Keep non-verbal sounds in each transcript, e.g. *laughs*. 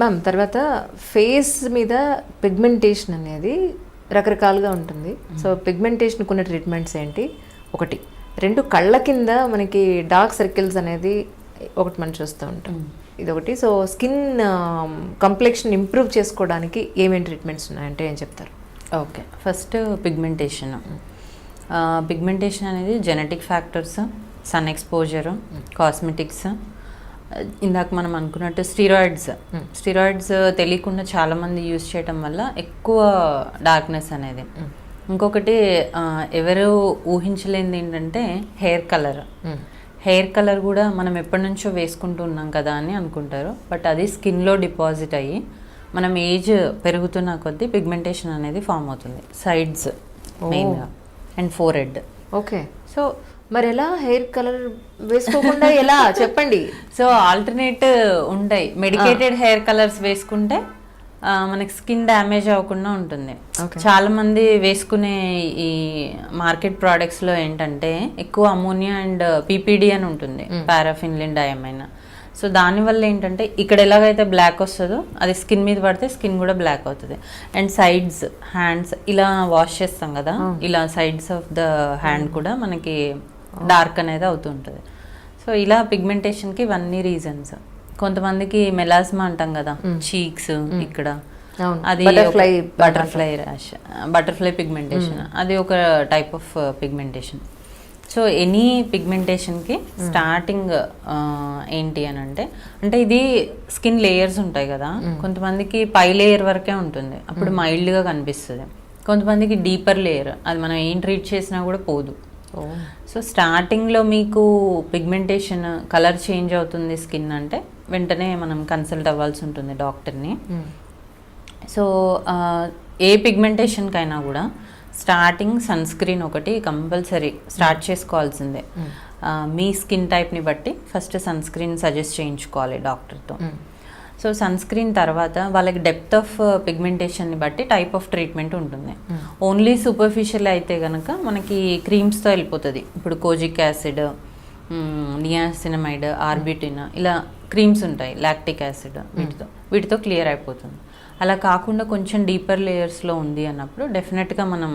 Ma'am తర్వాత face మీద pigmentation అనేది రకరకాలుగా ఉంటుంది. సో పిగ్మెంటేషన్ కొన్ని ట్రీట్మెంట్స్ ఏంటి? ఒకటి. రెండు కళ్ళ కింద మనకి డార్క్ సర్కిల్స్ అనేది ఒకటి మనం చూస్తూ ఉంటాం. ఇది ఒకటి సో స్కిన్ కంప్లెక్షన్ ఇంప్రూవ్ చేసుకోవడానికి ఏమేమి ట్రీట్మెంట్స్ ఉన్నాయంటే ఏం చెప్తారు? ఓకే ఫస్ట్ పిగ్మెంటేషన్ పిగ్మెంటేషన్ అనేది genetic factors sun exposure cosmetics ఇందాక మనం అనుకున్నట్టు స్టీరాయిడ్స్. స్టీరాయిడ్స్ తెలియకుండా చాలామంది యూజ్ చేయటం వల్ల ఎక్కువ డార్క్నెస్ అనేది. ఇంకొకటి ఎవరు ఊహించలేనిది ఏంటంటే హెయిర్ కలర్. హెయిర్ కలర్ కూడా మనం ఎప్పటి నుంచో వేసుకుంటూ ఉన్నాం కదా అని అనుకుంటారు. బట్ అది స్కిన్లో డిపాజిట్ అయ్యి మనం ఏజ్ పెరుగుతున్న కొద్దీ పిగ్మెంటేషన్ అనేది ఫామ్ అవుతుంది. సైడ్స్ మెయిన్గా. And forehead okay. సో మరి ఎలా హెయిర్ కలర్ వేసుకోకుండా ఎలా? *laughs* చెప్పండి. సో ఆల్టర్నేట్ ఉంటాయి. మెడికేటెడ్ హెయిర్ కలర్స్ వేసుకుంటే మనకి స్కిన్ డ్యామేజ్ అవ్వకుండా ఉంటుంది. చాలా మంది వేసుకునే ఈ మార్కెట్ ప్రోడక్ట్స్లో ఏంటంటే ఎక్కువ అమోనియా అండ్ పీపీడి అని ఉంటుంది పారాఫిన్లిన్ డయమైన్. సో దానివల్ల ఏంటంటే ఇక్కడ ఎలాగైతే బ్లాక్ వస్తుందో అది స్కిన్ మీద పడితే స్కిన్ కూడా బ్లాక్ అవుతుంది. అండ్ సైడ్స్ హ్యాండ్స్ ఇలా వాష్ చేస్తాం కదా ఇలా సైడ్స్ ఆఫ్ ద హ్యాండ్ కూడా మనకి డార్క్ అనేది అవుతుంటుంది. సో ఇలా పిగ్మెంటేషన్కి ఇవన్నీ రీజన్స్. కొంతమందికి మెలాస్మా అంటాం కదా చీక్స్ ఇక్కడ. అది Butterfly butterfly. Rash butterfly pigmentation అది ఒక type of pigmentation so any పిగ్మెంటేషన్కి starting ఏంటి అని అంటే అంటే ఇది స్కిన్ లేయర్స్ ఉంటాయి కదా కొంతమందికి పై లేయర్ వరకే ఉంటుంది. అప్పుడు మైల్డ్గా కనిపిస్తుంది. కొంతమందికి డీపర్ లేయర్ అది మనం ఏం ట్రీట్ చేసినా కూడా పోదు. సో స్టార్టింగ్లో మీకు పిగ్మెంటేషన్ కలర్ చేంజ్ అవుతుంది స్కిన్ అంటే వెంటనే మనం కన్సల్ట్ అవ్వాల్సి ఉంటుంది డాక్టర్ని. సో ఏ పిగ్మెంటేషన్కైనా కూడా స్టార్టింగ్ సన్ స్క్రీన్ ఒకటి కంపల్సరీ స్టార్ట్ చేసుకోవాల్సిందే. మీ స్కిన్ టైప్ని బట్టి ఫస్ట్ సన్ స్క్రీన్ సజెస్ట్ చేయించుకోవాలి డాక్టర్తో. సో సన్ స్క్రీన్ తర్వాత వాళ్ళకి డెప్త్ ఆఫ్ పిగ్మెంటేషన్ని బట్టి టైప్ ఆఫ్ ట్రీట్మెంట్ ఉంటుంది. ఓన్లీ సూపర్ఫిషియల్ అయితే కనుక మనకి క్రీమ్స్తో వెళ్ళిపోతుంది. ఇప్పుడు కోజిక్ యాసిడ్ నియాసినమైడ్ ఆర్బిటిన్ ఇలా క్రీమ్స్ ఉంటాయి లాక్టిక్ యాసిడ్ వీటితో. వీటితో క్లియర్ అయిపోతుంది. అలా కాకుండా కొంచెం డీపర్ లేయర్స్లో ఉంది అన్నప్పుడు డెఫినెట్గా మనం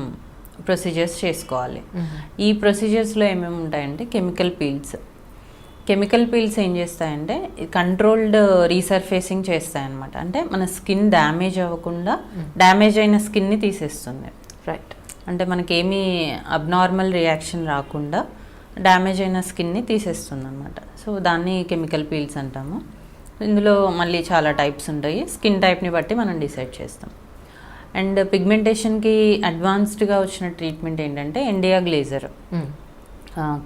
ప్రొసీజర్స్ చేసుకోవాలి. ఈ ప్రొసీజర్స్లో ఏమేమి ఉంటాయంటే కెమికల్ పీల్స్ కెమికల్ పీల్స్ ఏం చేస్తాయంటే కంట్రోల్డ్ రీసర్ఫేసింగ్ చేస్తాయన్నమాట. అంటే మన స్కిన్ డ్యామేజ్ అవ్వకుండా డ్యామేజ్ అయిన స్కిన్ని తీసేస్తుంది. రైట్ అంటే మనకేమీ అబ్నార్మల్ రియాక్షన్ రాకుండా డ్యామేజ్ అయిన స్కిన్ని తీసేస్తుంది అనమాట సో దాన్ని కెమికల్ పీల్స్ అంటాము. ఇందులో మళ్ళీ చాలా టైప్స్ ఉంటాయి. స్కిన్ టైప్ని బట్టి మనం డిసైడ్ చేస్తాం. అండ్ పిగ్మెంటేషన్కి అడ్వాన్స్డ్గా వచ్చిన ట్రీట్మెంట్ ఏంటంటే India laser.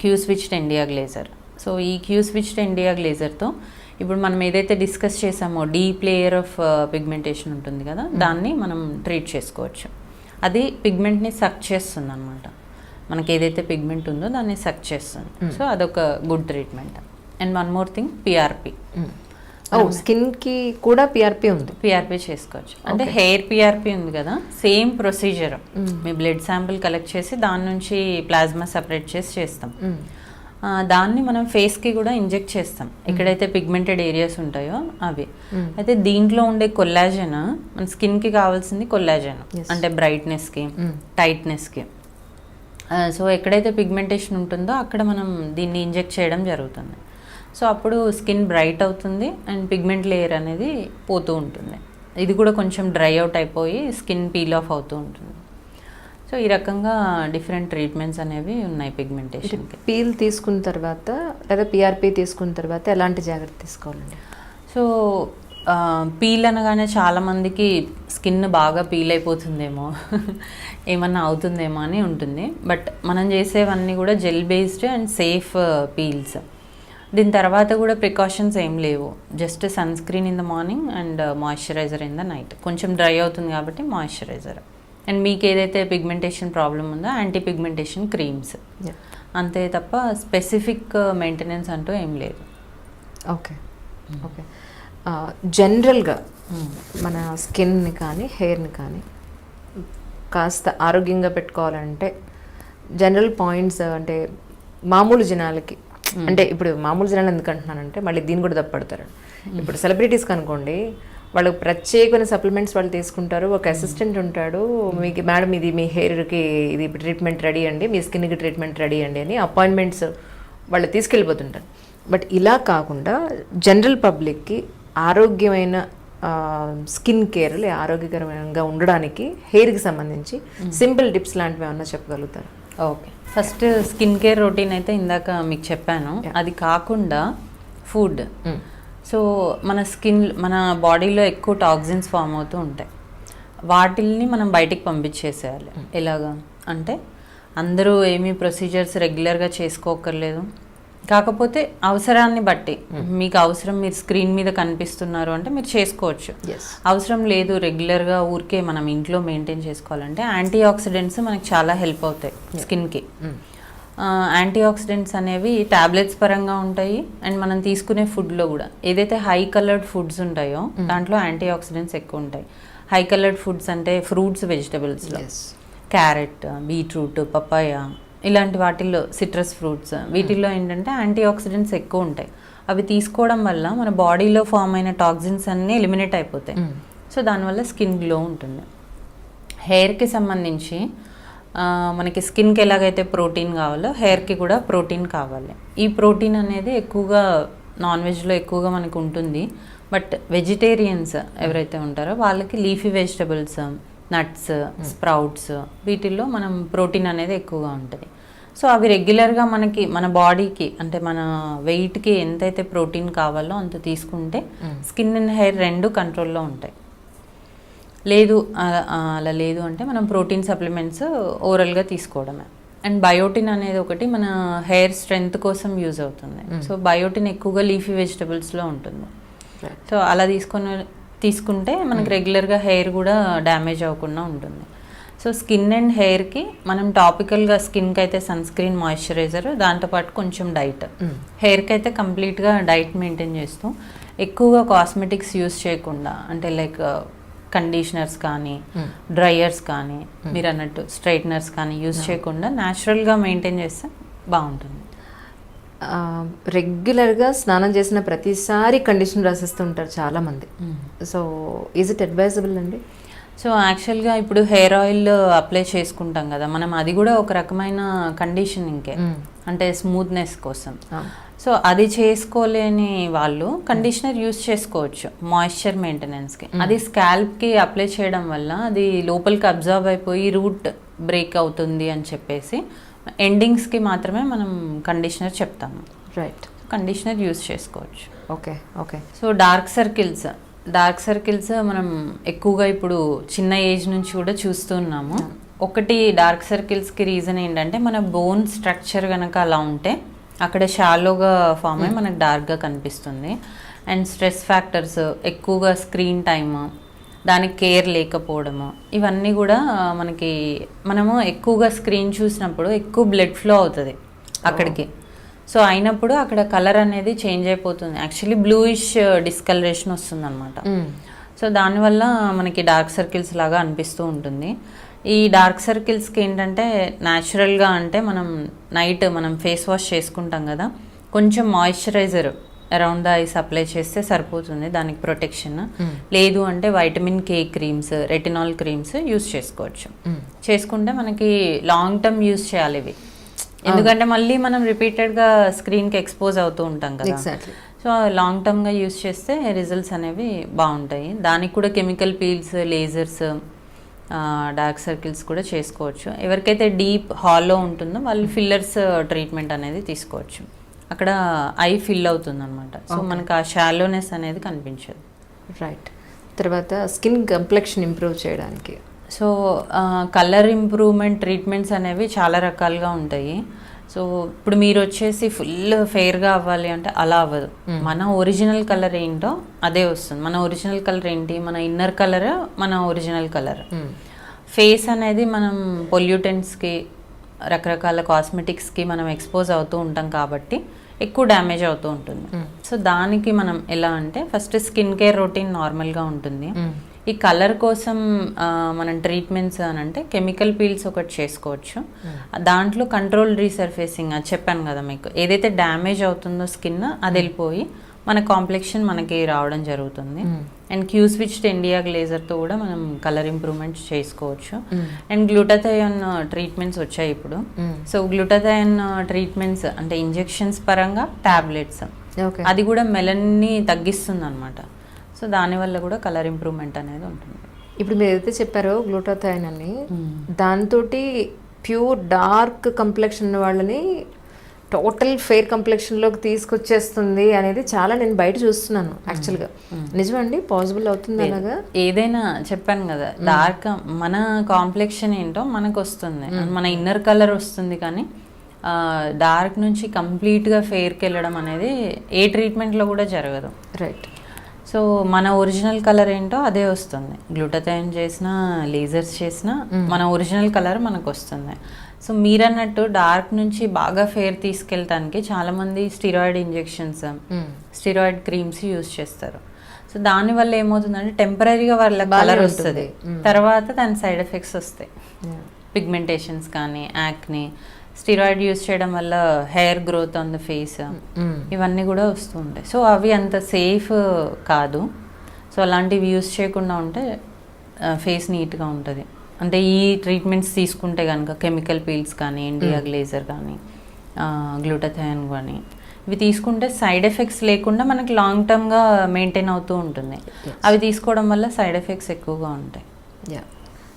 Q switched India laser. So ఈ క్యూ స్విచ్డ్ ఇండియా గ్లేజర్తో ఇప్పుడు మనం ఏదైతే డిస్కస్ చేసామో డీప్ లేయర్ ఆఫ్ పిగ్మెంటేషన్ ఉంటుంది కదా దాన్ని మనం ట్రీట్ చేసుకోవచ్చు. అది పిగ్మెంట్ని సక్ చేస్తుంది అనమాట మనకి ఏదైతే పిగ్మెంట్ ఉందో దాన్ని సక్ చేస్తుంది. సో అదొక good treatment. And one more thing PRP. స్కిన్కి కూడా పిఆర్పి ఉంది. పిఆర్పి చేసుకోవచ్చు. అంటే హెయిర్ పిఆర్పి ఉంది కదా సేమ్ ప్రొసీజర్. మీ బ్లడ్ శాంపిల్ కలెక్ట్ చేసి దాని నుంచి ప్లాస్మా సపరేట్ చేసి చేస్తాం. దాన్ని మనం ఫేస్కి కూడా ఇంజెక్ట్ చేస్తాం. ఎక్కడైతే పిగ్మెంటెడ్ ఏరియాస్ ఉంటాయో అవి. అయితే దీంట్లో ఉండే కొల్లాజన్ మన స్కిన్కి కావాల్సింది కొల్లాజన్. అంటే బ్రైట్నెస్కి టైట్నెస్కి సో ఎక్కడైతే పిగ్మెంటేషన్ ఉంటుందో అక్కడ మనం దీన్ని ఇంజెక్ట్ చేయడం జరుగుతుంది. సో అప్పుడు స్కిన్ బ్రైట్ అవుతుంది అండ్ పిగ్మెంట్ లేయర్ అనేది పోతూ ఉంటుంది. ఇది కూడా కొంచెం డ్రై అవుట్ అయిపోయి స్కిన్ పీల్ ఆఫ్ అవుతూ ఉంటుంది. సో ఈ రకంగా డిఫరెంట్ ట్రీట్మెంట్స్ అనేవి ఉన్నాయి పిగ్మెంటేషన్కి పీల్ తీసుకున్న తర్వాత లేదా పిఆర్పి తీసుకున్న తర్వాత ఎలాంటి జాగ్రత్త తీసుకోవాలండి? సో పీల్ అనగానే చాలామందికి స్కిన్ బాగా పీల్ అయిపోతుందేమో *laughs* ఏమన్నా అవుతుందేమో అని ఉంటుంది. బట్ మనం చేసేవన్నీ కూడా gel based and safe peels. దీని తర్వాత కూడా ప్రికాషన్స్ ఏం లేవు. Just sunscreen in the morning and moisturiser in the night. కొంచెం డ్రై అవుతుంది కాబట్టి మాయిశ్చరైజర్ అండ్ మీకు ఏదైతే పిగ్మెంటేషన్ ప్రాబ్లం ఉందో యాంటీ పిగ్మెంటేషన్ క్రీమ్స్. అంతే తప్ప స్పెసిఫిక్ మెయింటెనెన్స్ అంటూ ఏం లేదు. ఓకే ఓకే జనరల్గా మన స్కిన్ని కానీ హెయిర్ని కానీ కాస్త ఆరోగ్యంగా పెట్టుకోవాలంటే జనరల్ పాయింట్స్ అంటే మామూలు జనాలకి అంటే ఇప్పుడు మామూలు జనాలు ఎందుకు అంటున్నానంటే మళ్ళీ దీన్ని కూడా తప్పడతారు ఇప్పుడు సెలబ్రిటీస్కి అనుకోండి వాళ్ళకి ప్రత్యేకమైన సప్లిమెంట్స్ వాళ్ళు తీసుకుంటారు. ఒక అసిస్టెంట్ ఉంటాడు. మీకు మేడం ఇది మీ హెయిర్కి ఇది ట్రీట్మెంట్ రెడీ అండి మీ స్కిన్కి ట్రీట్మెంట్ రెడీ అండి అని అపాయింట్మెంట్స్ వాళ్ళు తీసుకెళ్ళిపోతుంటారు. బట్ ఇలా కాకుండా జనరల్ పబ్లిక్కి ఆరోగ్యమైన స్కిన్ కేర్ లే ఆరోగ్యకరంగా ఉండడానికి హెయిర్కి సంబంధించి సింపుల్ టిప్స్ లాంటివి ఏమన్నా చెప్పగలుగుతారు? Okay. First skin care routine అయితే ఇందాక మీకు చెప్పాను. అది కాకుండా ఫుడ్ సో మన స్కిన్ మన బాడీలో ఎక్కువ టాక్సిన్స్ ఫామ్ అవుతూ ఉంటాయి. వాటిల్ని మనం బయటికి పంపించేసేయాలి. ఎలాగా? అంటే అందరూ ఏమీ ప్రొసీజర్స్ రెగ్యులర్గా చేసుకోకర్లేదు కాకపోతే అవసరాన్ని బట్టి మీకు అవసరం మీరు స్క్రీన్ మీద కనిపిస్తున్నారు అంటే మీరు చేసుకోవచ్చు. అవసరం లేదు రెగ్యులర్గా ఊరికే మనం ఇంట్లో మెయింటైన్ చేసుకోవాలంటే యాంటీ ఆక్సిడెంట్స్ మనకి చాలా హెల్ప్ అవుతాయి స్కిన్కి. యాంటీ ఆక్సిడెంట్స్ అనేవి టాబ్లెట్స్ పరంగా ఉంటాయి. అండ్ మనం తీసుకునే ఫుడ్లో కూడా ఏదైతే హై కలర్డ్ ఫుడ్స్ ఉంటాయో దాంట్లో యాంటీ ఆక్సిడెంట్స్ ఎక్కువ ఉంటాయి. హై కలర్డ్ ఫుడ్స్ అంటే ఫ్రూట్స్ వెజిటబుల్స్లో. క్యారెట్ బీట్రూట్ పపాయ ఇలాంటి వాటిల్లో సిట్రస్ ఫ్రూట్స్ వీటిల్లో ఏంటంటే యాంటీ ఆక్సిడెంట్స్ ఎక్కువ ఉంటాయి. అవి తీసుకోవడం వల్ల మన బాడీలో ఫామ్ అయిన టాక్సిన్స్ అన్నీ ఎలిమినేట్ అయిపోతాయి. సో దానివల్ల స్కిన్ గ్లో ఉంటుంది. హెయిర్కి సంబంధించి మనకి స్కిన్కి ఎలాగైతే ప్రోటీన్ కావాలో హెయిర్కి కూడా ప్రోటీన్ కావాలి. ఈ ప్రోటీన్ అనేది ఎక్కువగా నాన్ వెజ్లో ఎక్కువగా మనకు ఉంటుంది. బట్ వెజిటేరియన్స్ ఎవరైతే ఉంటారో వాళ్ళకి లీఫీ వెజిటబుల్స్ నట్స్ స్ప్రౌట్స్ వీటిల్లో మనం ప్రోటీన్ అనేది ఎక్కువగా ఉంటుంది. సో అవి రెగ్యులర్గా మనకి మన బాడీకి అంటే మన వెయిట్కి ఎంతైతే ప్రోటీన్ కావాలో అంత తీసుకుంటే స్కిన్ అండ్ హెయిర్ రెండు కంట్రోల్లో ఉంటాయి. లేదు అలా అలా లేదు అంటే మనం ప్రోటీన్ సప్లిమెంట్స్ ఓరల్గా తీసుకోవడమే. అండ్ బయోటిన్ అనేది ఒకటి మన హెయిర్ స్ట్రెంగ్త్ కోసం యూజ్ అవుతుంది. సో బయోటిన్ ఎక్కువగా లీఫీ వెజిటబుల్స్లో ఉంటుంది. సో అలా తీసుకొని తీసుకుంటే మనకి రెగ్యులర్గా హెయిర్ కూడా డ్యామేజ్ అవ్వకుండా ఉంటుంది. సో స్కిన్ అండ్ హెయిర్కి మనం టాపికల్గా స్కిన్కి అయితే సన్ స్క్రీన్ మాయిశ్చరైజర్ దాంతోపాటు కొంచెం డైట్. హెయిర్కి అయితే కంప్లీట్గా డైట్ మెయింటైన్ చేస్తూ ఎక్కువగా కాస్మెటిక్స్ యూస్ చేయకుండా అంటే లైక్ కండిషనర్స్ కానీ డ్రైయర్స్ కానీ మీరు అన్నట్టు స్ట్రైట్నర్స్ కానీ యూస్ చేయకుండా న్యాచురల్గా మెయింటైన్ చేస్తే బాగుంటుంది. రెగ్యులర్గా స్నానం చేసిన ప్రతిసారి కండిషన్ రాసిస్తూ ఉంటారు చాలామంది సో ఈజ్ ఇట్ అడ్వైజబుల్ అండి? సో యాక్చువల్గా ఇప్పుడు హెయిర్ ఆయిల్ అప్లై చేసుకుంటాం కదా మనం అది కూడా ఒక రకమైన కండిషనింగ్కే అంటే స్మూత్నెస్ కోసం. సో అది చేసుకోలేని వాళ్ళు కండిషనర్ యూస్ చేసుకోవచ్చు మాయిశ్చర్ మెయింటెనెన్స్కి అది స్కాల్ప్కి అప్లై చేయడం వల్ల అది లోపలికి అబ్జర్వ్ అయిపోయి రూట్ బ్రేక్ అవుతుంది అని చెప్పేసి ఎండింగ్స్కి మాత్రమే మనం కండిషనర్ చెప్తాము. రైట్ కండిషనర్ యూస్ చేసుకోవచ్చు. Okay okay so dark circles dark circles మనం ఎక్కువగా ఇప్పుడు చిన్న ఏజ్ నుంచి కూడా చూస్తున్నాము ఒకటి డార్క్ సర్కిల్స్కి రీజన్ ఏంటంటే మన బోన్ స్ట్రక్చర్ కనుక అలా ఉంటే అక్కడ షాలోగా ఫామ్ అయ్యి మనకు డార్క్గా కనిపిస్తుంది. అండ్ స్ట్రెస్ ఫ్యాక్టర్స్ ఎక్కువగా స్క్రీన్ టైమ్ దానికి కేర్ లేకపోవడము ఇవన్నీ కూడా మనకి మనము ఎక్కువగా స్క్రీన్ చూసినప్పుడు ఎక్కువ బ్లడ్ ఫ్లో అవుతుంది అక్కడికి. సో అయినప్పుడు అక్కడ కలర్ అనేది చేంజ్ అయిపోతుంది. యాక్చువల్లీ బ్లూయిష్ డిస్కలరేషన్ వస్తుంది అనమాట సో దానివల్ల మనకి డార్క్ సర్కిల్స్ లాగా అనిపిస్తూ ఉంటుంది. ఈ డార్క్ సర్కిల్స్కి ఏంటంటే న్యాచురల్గా అంటే మనం నైట్ మనం ఫేస్ వాష్ చేసుకుంటాం కదా కొంచెం moisturiser around the eyes apply చేస్తే సరిపోతుంది దానికి ప్రొటెక్షన్. లేదు అంటే vitamin K creams retinol creams use చేసుకోవచ్చు. చేసుకుంటే మనకి లాంగ్ టర్మ్ యూస్ చేయాలి ఇవి. ఎందుకంటే మళ్ళీ మనం రిపీటెడ్గా స్క్రీన్కి ఎక్స్పోజ్ అవుతూ ఉంటాం కదా. సో లాంగ్ టర్మ్గా యూస్ చేస్తే రిజల్ట్స్ అనేవి బాగుంటాయి. దానికి కూడా chemical peels lasers dark circles కూడా చేసుకోవచ్చు. ఎవరికైతే డీప్ హాల్లో ఉంటుందో వాళ్ళు ఫిల్లర్స్ ట్రీట్మెంట్ అనేది తీసుకోవచ్చు. అక్కడ ఐ ఫిల్ అవుతుంది అనమాట సో మనకు ఆ షాలోనెస్ అనేది కనిపించదు. రైట్ తర్వాత స్కిన్ కంప్లెక్షన్ ఇంప్రూవ్ చేయడానికి. సో కలర్ ఇంప్రూవ్మెంట్ ట్రీట్మెంట్స్ అనేవి చాలా రకాలుగా ఉంటాయి. సో ఇప్పుడు మీరు వచ్చేసి ఫుల్ ఫెయిర్గా అవ్వాలి అంటే అలా అవ్వదు. మన ఒరిజినల్ కలర్ ఏంటో అదే వస్తుంది. మన ఒరిజినల్ కలర్ ఏంటి? మన ఇన్నర్ కలర్ మన ఒరిజినల్ కలర్. ఫేస్ అనేది మనం పొల్యూటెంట్స్కి రకరకాల కాస్మెటిక్స్కి మనం ఎక్స్పోజ్ అవుతూ ఉంటాం కాబట్టి ఎక్కువ డ్యామేజ్ అవుతూ ఉంటుంది. సో దానికి మనం ఎలా అంటే ఫస్ట్ స్కిన్ కేర్ రొటీన్ నార్మల్గా ఉంటుంది. ఈ కలర్ కోసం మనం ట్రీట్మెంట్స్ అని అంటే కెమికల్ పీల్స్ ఒకటి చేసుకోవచ్చు. దాంట్లో కంట్రోల్ రీసర్ఫేసింగ్ అది చెప్పాను కదా మీకు. ఏదైతే డ్యామేజ్ అవుతుందో స్కిన్ అది వెళ్ళిపోయి మన కాంప్లెక్షన్ మనకి రావడం జరుగుతుంది. అండ్ క్యూ స్విచ్ ఇండియా గ్లేజర్తో కూడా మనం కలర్ ఇంప్రూవ్మెంట్ చేసుకోవచ్చు. అండ్ గ్లూటథయాన్ ట్రీట్మెంట్స్ వచ్చాయి ఇప్పుడు. సో గ్లూటథయాన్ ట్రీట్మెంట్స్ అంటే ఇంజెక్షన్స్ పరంగా టాబ్లెట్స్ ఓకే అది కూడా మెలన్ని తగ్గిస్తుంది అనమాట సో దానివల్ల కూడా కలర్ ఇంప్రూవ్మెంట్ అనేది ఉంటుంది. ఇప్పుడు మీరు ఏదైతే చెప్పారో గ్లూటోథైన్ అని దాంతో ప్యూర్ డార్క్ కంప్లెక్షన్ ఉన్న వాళ్ళని టోటల్ ఫెయిర్ కంప్లెక్షన్లోకి తీసుకొచ్చేస్తుంది అనేది చాలా నేను బయట చూస్తున్నాను యాక్చువల్గా. నిజమండి? పాసిబుల్ అవుతుంది అలాగా? ఏదైనా చెప్పాను కదా డార్క్ మన కాంప్లెక్షన్ ఏంటో మనకు వస్తుంది మన ఇన్నర్ కలర్ వస్తుంది కానీ డార్క్ నుంచి కంప్లీట్గా ఫెయిర్కి వెళ్ళడం అనేది ఏ ట్రీట్మెంట్లో కూడా జరగదు. రైట్. సో మన ఒరిజినల్ కలర్ ఏంటో అదే వస్తుంది. గ్లూటథైన్ చేసినా లేజర్స్ చేసినా మన ఒరిజినల్ కలర్ మనకు వస్తుంది. సో మీరన్నట్టు డార్క్ నుంచి బాగా ఫేర్ తీసుకెళ్ళటానికి చాలామంది steroid injections steroid creams use చేస్తారు. సో దానివల్ల ఏమవుతుందంటే టెంపరీగా వాళ్ళ కలర్ వస్తుంది. తర్వాత దాని సైడ్ ఎఫెక్ట్స్ వస్తాయి. పిగ్మెంటేషన్స్ కానీ యాక్ని స్టిరాయిడ్ యూస్ చేయడం వల్ల hair growth on the face ఇవన్నీ కూడా వస్తూ ఉంటాయి. సో అవి అంత సేఫ్ కాదు. సో అలాంటివి యూస్ చేయకుండా ఉంటే ఫేస్ నీట్గా ఉంటుంది. అంటే ఈ ట్రీట్మెంట్స్ తీసుకుంటే కనుక కెమికల్ పీల్స్ కానీ ఇండియా గ్లేజర్ కానీ గ్లూటథయాన్ కానీ ఇవి తీసుకుంటే సైడ్ ఎఫెక్ట్స్ లేకుండా మనకి లాంగ్ టర్మ్గా మెయింటైన్ అవుతూ ఉంటుంది. అవి తీసుకోవడం వల్ల సైడ్ ఎఫెక్ట్స్ ఎక్కువగా ఉంటాయి. Yeah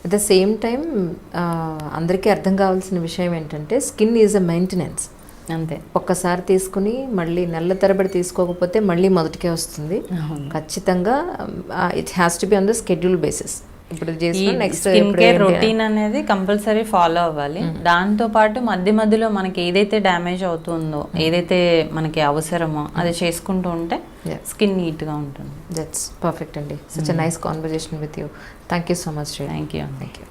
at the same time అందరికీ అర్థం కావాల్సిన విషయం ఏంటంటే స్కిన్ ఈజ్ అ మెయింటెనెన్స్ అంతే. ఒక్కసారి తీసుకుని మళ్ళీ నెల తరబడి తీసుకోకపోతే మళ్ళీ మొదటికే వస్తుంది. ఖచ్చితంగా it has to be on the schedule basis ఇప్పుడు నెక్స్ట్ స్కిన్ కేర్ రొటీన్ అనేది కంపల్సరీ ఫాలో అవ్వాలి. దాంతో పాటు మధ్య మధ్యలో మనకి ఏదైతే డ్యామేజ్ అవుతుందో ఏదైతే మనకి అవసరమో అది చేసుకుంటూ ఉంటే. స్కిన్ నీట్గా ఉంటుంది. దట్స్ పర్ఫెక్ట్ అండి. Such nice conversation with you thank you so much thank you thank you